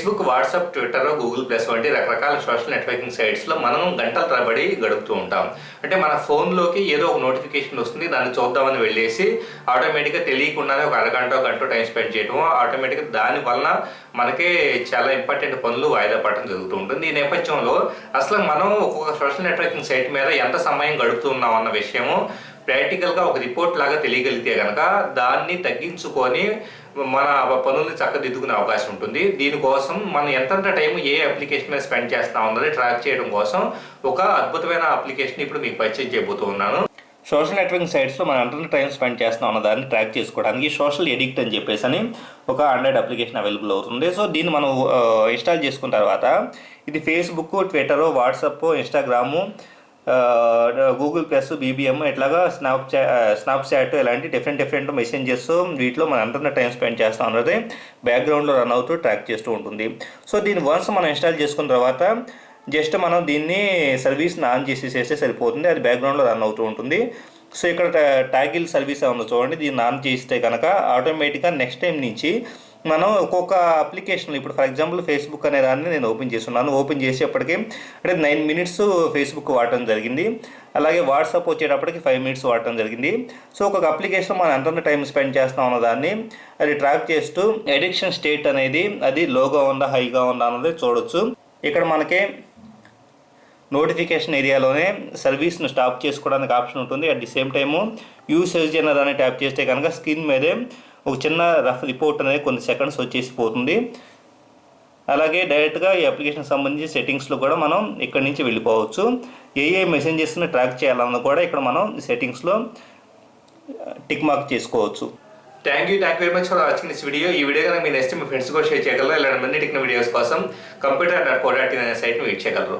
Facebook WhatsApp Twitter Google plus వంటి రకరకాల social networking సైట్స్లో మనం గంటల తరబడి గడుపుతూ ఉంటాం. అంటే మన ఫోన్లోకి ఏదో ఒక నోటిఫికేషన్ వస్తుంది దాన్ని చూద్దామని వెళ్ళేసి ఆటోమేటిక్గా తెలియకుండానే ఒక అరగంట గంట టైం స్పెండ్ చేయడం ఆటోమేటిక్గా దాని వలన మనకే చాలా ఇంపార్టెంట్ పనులు వాయిదా పడటం జరుగుతూ ఉంటుంది. ఈ నేపథ్యంలో అసలు మనం ఒక్కొక్క సోషల్ నెట్వర్కింగ్ సైట్ మీద ఎంత సమయం గడుపుతున్నాం అన్న విషయము ప్రాక్టికల్గా ఒక రిపోర్ట్ లాగా తెలియగలిగితే కనుక దాన్ని తగ్గించుకొని మన పనుల్ని చక్కదిద్దుకునే అవకాశం ఉంటుంది. దీనికోసం మనం ఎంతంత టైం ఏ అప్లికేషన్ మీద స్పెండ్ చేస్తా ఉన్నది ట్రాక్ చేయడం కోసం ఒక అద్భుతమైన అప్లికేషన్ ఇప్పుడు మీకు పరిచయం చేయబోతూ ఉన్నాను. సోషల్ నెట్వర్కింగ్ సైట్స్లో మనం ఎంత టైం స్పెండ్ చేస్తాం అన్న దాన్ని ట్రాక్ చేసుకోవడానికి సోషల్ ఎడిక్ట్ అని చెప్పేసి అని ఒక ఆండ్రాయిడ్ అప్లికేషన్ అవైలబుల్ అవుతుంది. సో దీన్ని మనం ఇన్స్టాల్ చేసుకున్న తర్వాత ఇది Facebook Twitter WhatsApp Instagram Google plus BBM ఇట్లాగా స్నాప్ స్నాప్చాట్ స్నాప్ చాట్ ఇలాంటి డిఫరెంట్ డిఫరెంట్ మెసేంజెస్ వీటిలో మనం అంటున్న టైం స్పెండ్ చేస్తాం అన్నది బ్యాక్గ్రౌండ్లో రన్ అవుతూ ట్రాక్ చేస్తూ ఉంటుంది. సో దీన్ని వన్స్ మనం ఇన్స్టాల్ చేసుకున్న తర్వాత జస్ట్ మనం దీన్ని సర్వీస్ని ఆన్ చేసేసేస్తే సరిపోతుంది. అది బ్యాక్గ్రౌండ్లో రన్ అవుతూ ఉంటుంది. సో ఇక్కడ ట్యాగిల్ సర్వీస్ ఉందో చూడండి. దీన్ని ఆన్ చేస్తే కనుక ఆటోమేటిక్గా నెక్స్ట్ టైం నుంచి మనం ఒక్కొక్క అప్లికేషన్ ఇప్పుడు ఫర్ ఎగ్జాంపుల్ ఫేస్బుక్ అనే దాన్ని నేను ఓపెన్ చేస్తున్నాను. ఓపెన్ చేసేప్పటికి అంటే నైన్ మినిట్స్ ఫేస్బుక్ వాడటం జరిగింది. అలాగే వాట్సాప్ వచ్చేటప్పటికి ఫైవ్ మినిట్స్ వాడటం జరిగింది. సో ఒక్కొక్క అప్లికేషన్ మనం ఎంత టైం స్పెండ్ చేస్తాం అన్న దాన్ని అది ట్రాక్ చేస్తూ ఎడిక్షన్ స్టేట్ అనేది అది లోగా ఉందా హైగా ఉందా అన్నది చూడొచ్చు. ఇక్కడ మనకి నోటిఫికేషన్ ఏరియాలోనే సర్వీస్ను స్టాప్ చేసుకోవడానికి ఆప్షన్ ఉంటుంది. At the same time usage అన్న దాన్ని ట్యాప్ చేస్తే కనుక స్క్రీన్ మీదే ఒక చిన్న రఫ్ రిపోర్ట్ అనేది కొన్ని సెకండ్స్ వచ్చేసి పోతుంది. అలాగే డైరెక్ట్గా ఈ అప్లికేషన్ సంబంధించి సెట్టింగ్స్లో కూడా మనం ఇక్కడి నుంచి వెళ్ళిపోవచ్చు. ఏ ఏ మెసేంజెస్ని ట్రాక్ చేయాలన్నది కూడా ఇక్కడ మనం సెట్టింగ్స్లో టిక్ మార్క్ చేసుకోవచ్చు. Thank you thank very much for watching this video ఈ వీడియో కనుక మీ నెక్స్ట్ మీ ఫ్రెండ్స్ కూడా షేర్ చేయగలరు. ఇలాంటి మన్ని టెక్నిక్ వీడియోస్ కోసం computer dot co dot in అనే సైట్ను వీట్ చేయగలరు.